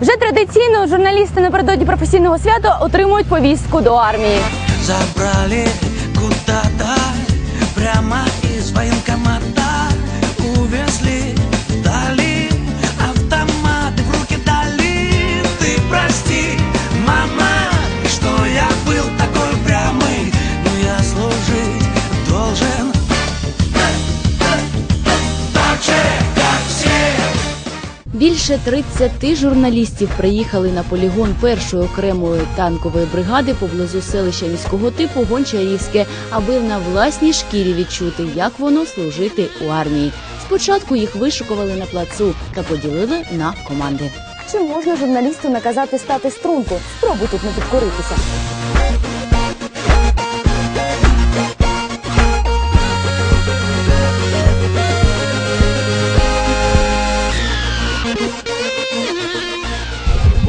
Вже традиційно журналісти напередодні професійного свята отримують повістку до армії. Забрали куда-то прямо із военкомата Більше 30 журналістів приїхали на полігон першої окремої танкової бригади поблизу селища міського типу Гончарівське, аби на власній шкірі відчути, як воно служити у армії. Спочатку їх вишукували на плацу та поділили на команди. Чи можна журналісту наказати стати струнку? Спробуй тут не підкоритися.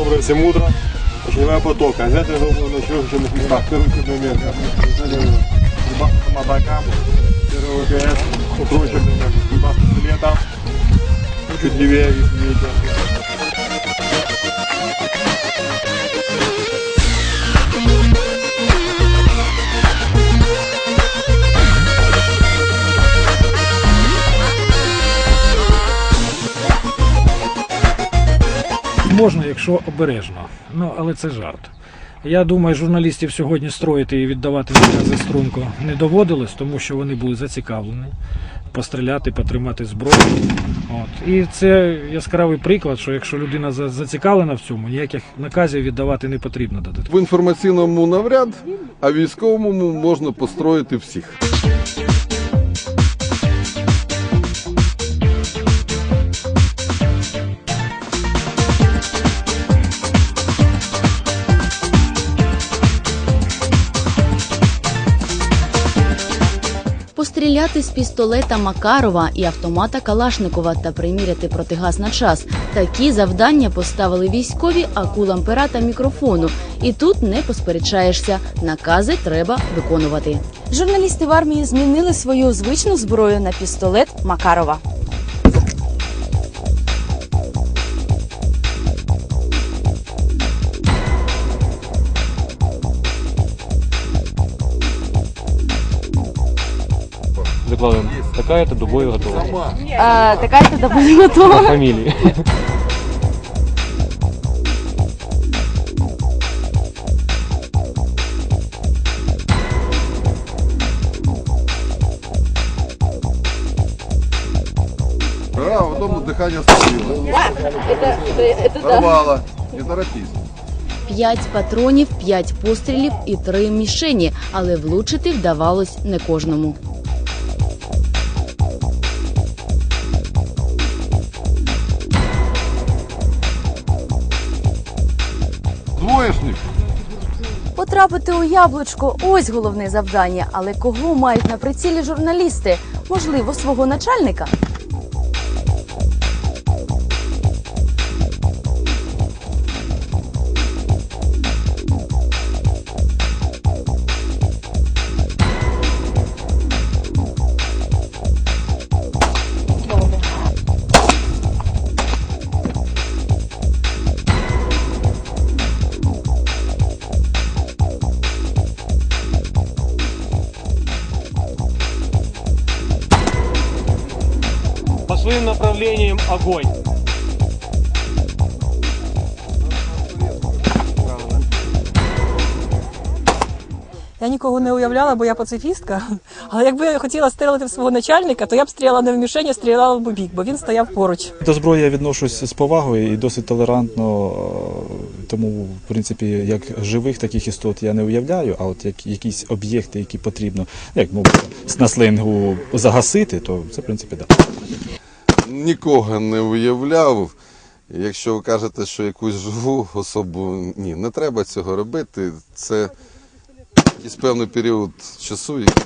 Доброе всем утро. Очередная потока. Взять его на черных местах. Первый крупный момент. Матака. Первый ВКС. Утрочек. лета. Чуть левее, если видите. Можна, якщо обережно. Ну, але це жарт. Я думаю, журналістів сьогодні строїти і віддавати накази струнко не доводилось, тому що вони були зацікавлені постріляти, потримати зброю. От. І це яскравий приклад, що якщо людина зацікавлена в цьому, ніяких наказів віддавати не потрібно додатково. В інформаційному навряд, а військовому можна построїти всіх. Постріляти з пістолета Макарова і автомата Калашникова та приміряти протигаз на час. Такі завдання поставили військові акулам пера та мікрофону. І тут не посперечаєшся. Накази треба виконувати. Журналісти в армії змінили свою звичну зброю на пістолет Макарова. Закладываем. Такая-то до боя готова. А, така це доволі По готова. фамилии. А, в одному дихання спустило. Порвало. Не торопись. П'ять патронів, п'ять пострілів і три мішені, але влучити вдавалось не кожному. Двоєшник. Потрапити у яблучко ось головне завдання. Але кого мають на прицілі журналісти? Можливо, свого начальника? Своим направлениям огонь. Я нікого не уявляла, бо я пацифістка. Але якби я хотіла стрілити в свого начальника, то я б стріляла не в мішені, а стріляла в бік, бо він стояв поруч. До зброї я відношусь з повагою і досить толерантно, е, тому, в принципі, як живих таких істот я не уявляю, а от як якісь об'єкти, які потрібно, як мовити, на сленгу загасити, то це, в принципі, так. Нікого не уявляв. Якщо ви кажете, що якусь живу особу, ні, не треба цього робити. Це якийсь певний період часу, який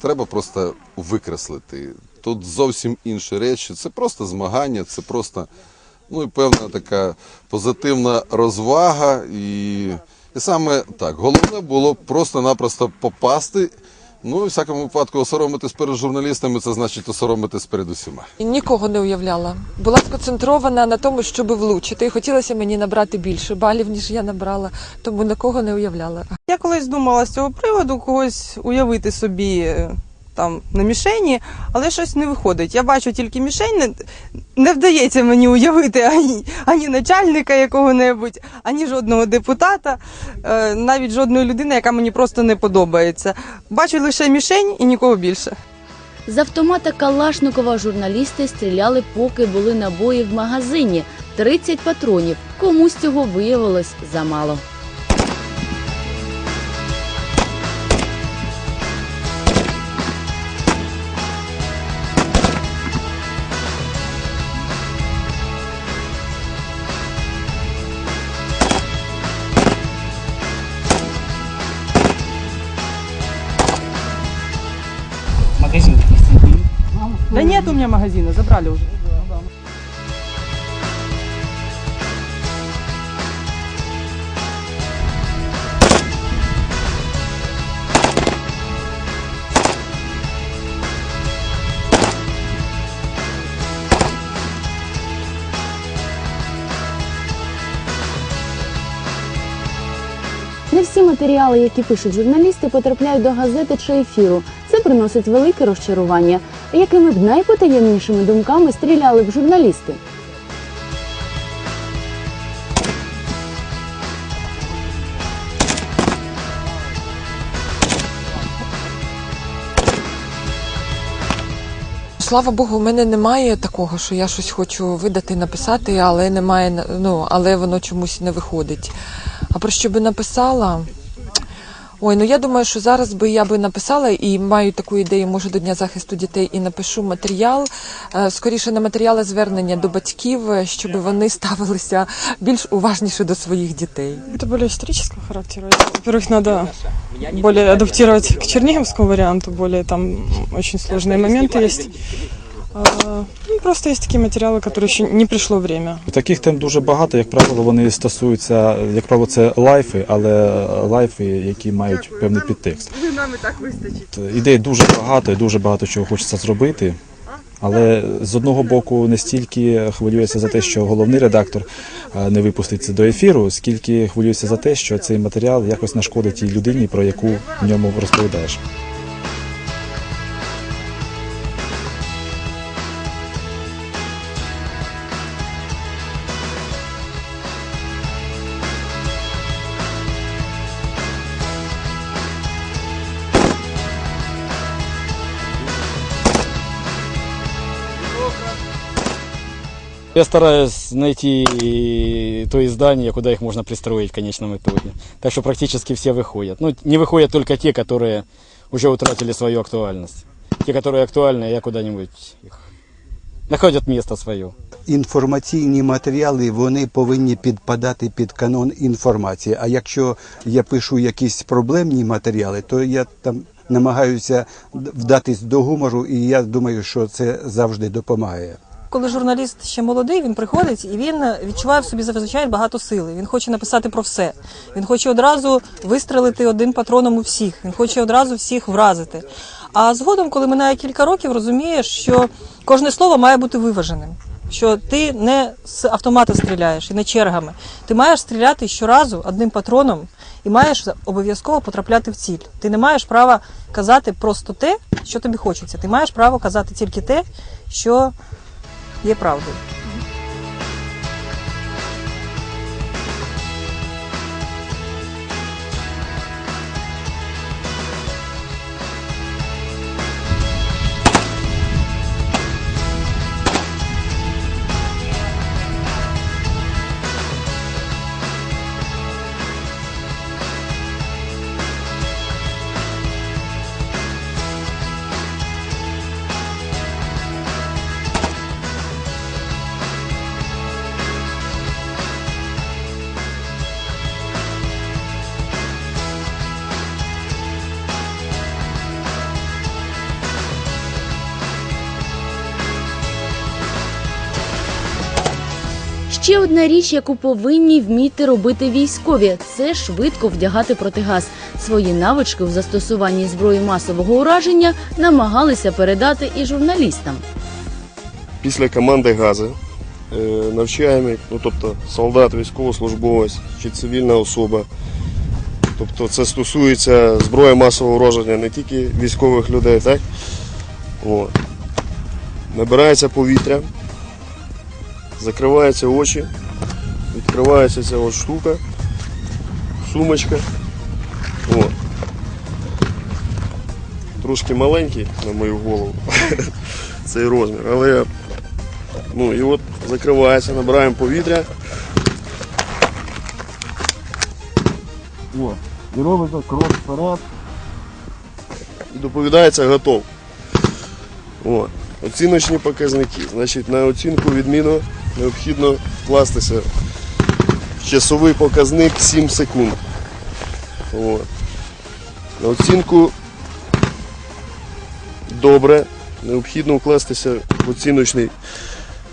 треба просто викреслити. Тут зовсім інші речі. Це просто змагання, це просто ну і певна така позитивна розвага. І, і саме так, головне було просто-напросто попасти Ну, у всякому випадку, осоромитись перед журналістами, це значить осоромитись перед усіма. Нікого не уявляла. Була сконцентрована на тому, щоб влучити. І хотілося мені набрати більше балів, ніж я набрала, тому нікого не уявляла. Я колись думала з цього приводу когось уявити собі е, там на мішені, але щось не виходить. Я бачу тільки мішень, не, не вдається мені уявити ані, ані начальника якого-небудь, ані жодного депутата, е, навіть жодної людини, яка мені просто не подобається. Бачу лише мішень і нікого більше. З автомата Калашникова журналісти стріляли, поки були набої в магазині 30 патронів. Комусь цього виявилось замало. Нет магазина, забрали уже. Не всі матеріали, які пишуть журналісти, потрапляють до газети чи ефіру. Приносить велике розчарування. Якими б найпотаємнішими думками стріляли б журналісти? Слава Богу, у мене немає такого, що я щось хочу видати, написати, але немає, ну, але воно чомусь не виходить. А про що би написала? Ой, ну я думаю, що зараз би я би написала і маю таку ідею, може до Дня захисту дітей і напишу матеріал, е, скоріше на матеріали звернення до батьків, е, щоб вони ставилися більш уважніше до своїх дітей. Это более исторического характера. Во-первых, надо более адаптировать к черниговскому варианту, более там очень сложные моменты есть. Ну, просто есть такие материалы, которые еще не пришло время. Таких тем дуже багато, як правило, вони стосуються, як правило, це лайфи, але лайфи, які мають певний підтекст. нами так вистачить. Ідей дуже багато і дуже багато чого хочеться зробити. Але з одного боку не стільки хвилююся за те, що головний редактор е, не випустить це до ефіру, скільки хвилююся за те, що цей матеріал якось нашкодить тій людині, про яку в ньому розповідаєш. Я стараюсь найти то издание, куда их можно пристроить в конечном итоге. Так что практически все выходят. Ну, не выходят только те, которые уже утратили свою актуальность. Те, которые актуальны, я куда-нибудь их находят место свое. інформаційні матеріали вони повинні підпадати під канон інформації. А якщо я пишу якісь проблемні матеріали, то я там намагаюся вдатись до гумору, і я думаю, що це завжди допомагає. Коли журналіст ще молодий, він приходить і він відчуває в собі зазвичай багато сили. Він хоче написати про все. Він хоче одразу вистрелити один патроном у всіх. Він хоче одразу всіх вразити. А згодом, коли минає кілька років, розумієш, що кожне слово має бути виваженим. Що ти не з автомата стріляєш і не чергами. Ти маєш стріляти щоразу одним патроном і маєш обов'язково потрапляти в ціль. Ти не маєш права казати просто те, що тобі хочеться. Ти маєш право казати тільки те, що є правдою. Ще одна річ, яку повинні вміти робити військові, це швидко вдягати протигаз. Свої навички в застосуванні зброї масового ураження намагалися передати і журналістам. після команди гази е, навчаємо, ну тобто солдат, військовослужбовець чи цивільна особа. Тобто це стосується зброї масового ураження не тільки військових людей, так? От. Набирається повітря, закриваються очі, відкривається ця от штука, сумочка. От. Трошки маленький на мою голову цей розмір, але Ну і от закривається, набираємо повітря. О, і робиться крок вперед. І доповідається готов. О, оціночні показники. Значить, на оцінку відміну необхідно вкластися в часовий показник 7 секунд. О. На оцінку добре. Необхідно вкластися в оціночний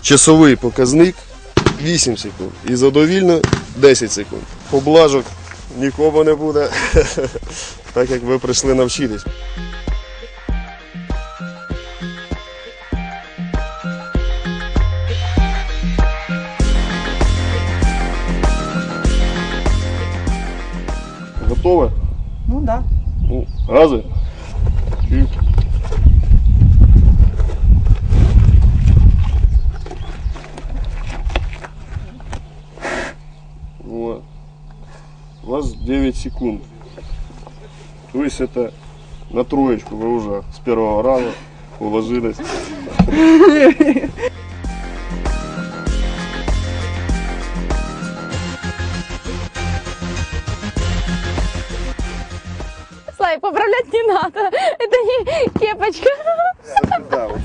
часовий показник 8 секунд. І задовільно 10 секунд. Поблажок нікого не буде, так як ви прийшли навчитись. Готове? Ну да. Ну, гази. І Вот. У вас 9 секунд. То есть это на троечку вы уже с первого раза уложились. поправлять не надо. Это не кепочка. Да, вот.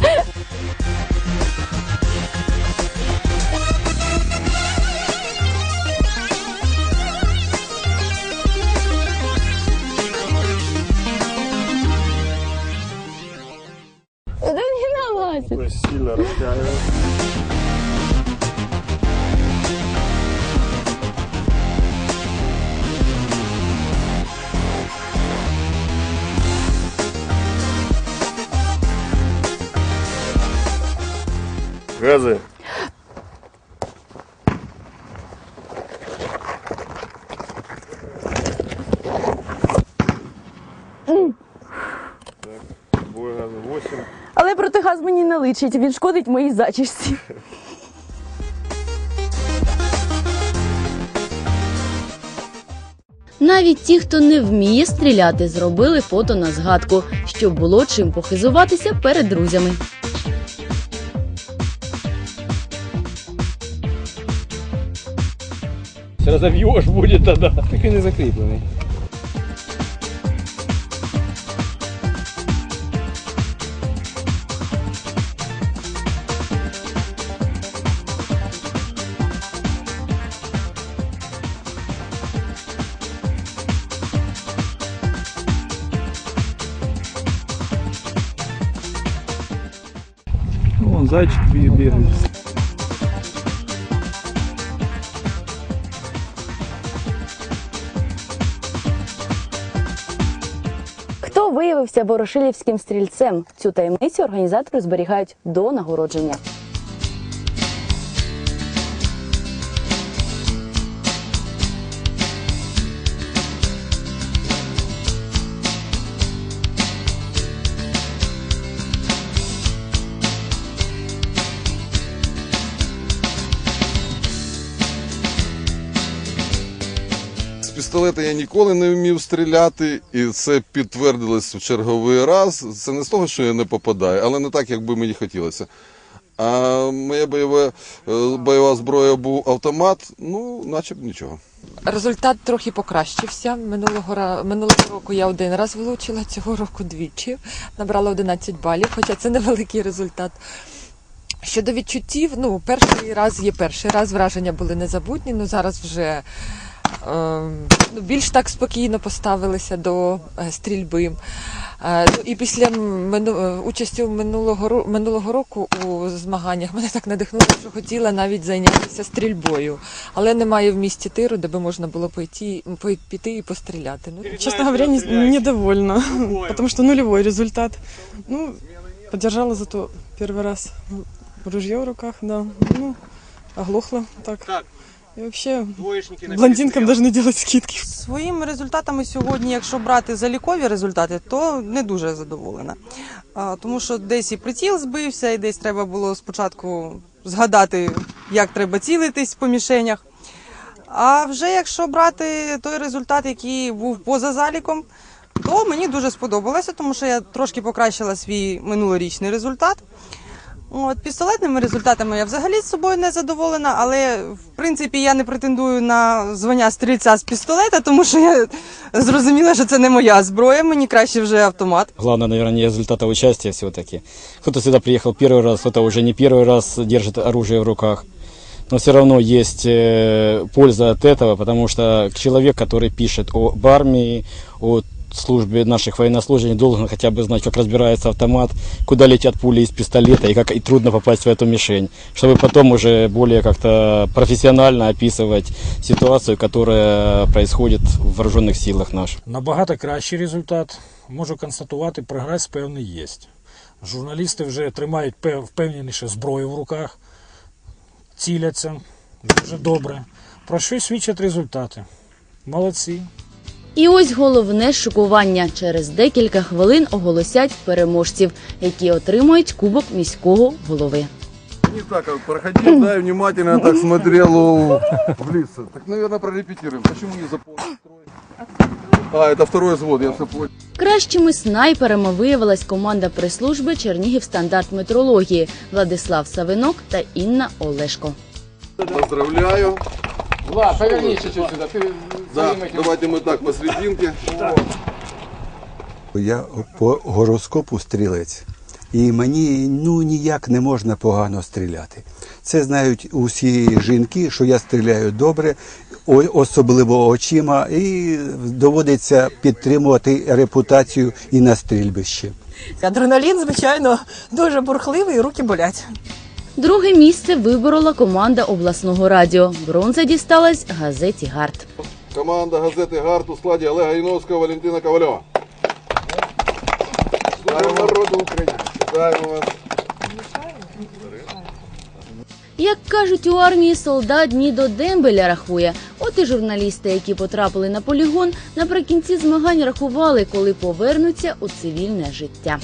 Да не налазит. Сильно растягиваем. Газы. Так, 8. Але протигаз мені не личить, він шкодить моїй зачісті. Навіть ті, хто не вміє стріляти, зробили фото на згадку, щоб було чим похизуватися перед друзями. Разобьешь будет тогда. Так и не закрепленный. Вон зайчик бігає. Виявився ворошилівським стрільцем? Цю таємницю організатори зберігають до нагородження. Пістолета я ніколи не вмів стріляти, і це підтвердилось в черговий раз. Це не з того, що я не попадаю, але не так, як би мені хотілося. А моя бойова, е, бойова зброя був автомат, ну, наче б нічого. Результат трохи покращився. Минулого минулого року я один раз влучила, цього року двічі. Набрала 11 балів, хоча це невеликий результат. Щодо відчуттів, ну, перший раз є перший раз, враження були незабутні, ну зараз вже більш так спокійно поставилися до е, стрільби. Е, ну, І після е, участі минулого, минулого року у змаганнях мене так надихнуло, що хотіла навіть зайнятися стрільбою. Але немає в місті тиру, де би можна було пойти, піти і постріляти. Ну, Честно говоря, не- недовольна, потому что нулевой результат. Ну, подержала зато первый раз ружье в руках, да. Ну, оглохла так. І вообще блондинкам должны делать скидки. Своїми результатами сьогодні, якщо брати залікові результати, то не дуже задоволена. А, тому що десь і приціл збився, і десь треба було спочатку згадати, як треба цілитись по мішенях. А вже якщо брати той результат, який був поза заліком, то мені дуже сподобалося, тому що я трошки покращила свій минулорічний результат. От, пістолетними результатами я взагалі з собою не задоволена, але в принципі я не претендую на звання стрільця з пістолета, тому що я зрозуміла, що це не моя зброя, мені краще вже автомат. Главное, наверное, не результата участия все-таки. Кто-то сюда приехал первый раз, кто-то уже не первый раз держит оружие в руках. Но все равно есть э, польза от этого, потому что человек, который пишет об армии, о службе наших военнослужащих, должен хотя бы знать, как разбирается автомат, куда летят пули из пистолета и как и трудно попасть в эту мишень, чтобы потом уже более как-то профессионально описывать ситуацию, которая происходит в вооруженных силах наших. Набагато кращий результат. Можу констатувати, прогрес певний є. Журналісти вже тримають пев- впевненіше зброю в руках, ціляться дуже добре. Про що й свідчать результати. Молодці. І ось головне шокування. Через декілька хвилин оголосять переможців, які отримують кубок міського голови. Не так, как проходил, да, и внимательно так смотрел у- в лица. Так, наверное, прорепетируем. Почему не запомнил? А, это второй взвод, я все понял. Кращими снайперами виявилась команда прес-служби Чернігів стандарт метрології Владислав Савинок та Інна Олешко. Поздравляю. Влад, повернись чуть-чуть сюда. Ты Да, давайте мы так посерединке. Я по гороскопу стрілець, і мені ну ніяк не можна погано стріляти. Це знають усі жінки, що я стріляю добре, особливо очима, і доводиться підтримувати репутацію і на стрільбищі. Адреналін, звичайно, дуже бурхливий, і руки болять. Друге місце виборола команда обласного радіо. Бронза дісталась газеті Гарт. Команда газети «Гарт» у складі Олега Іновського, Валентина Ковальова. Вітаємо народу України. Вітаємо вас. Як кажуть у армії, солдат дні до дембеля рахує. От і журналісти, які потрапили на полігон, наприкінці змагань рахували, коли повернуться у цивільне життя.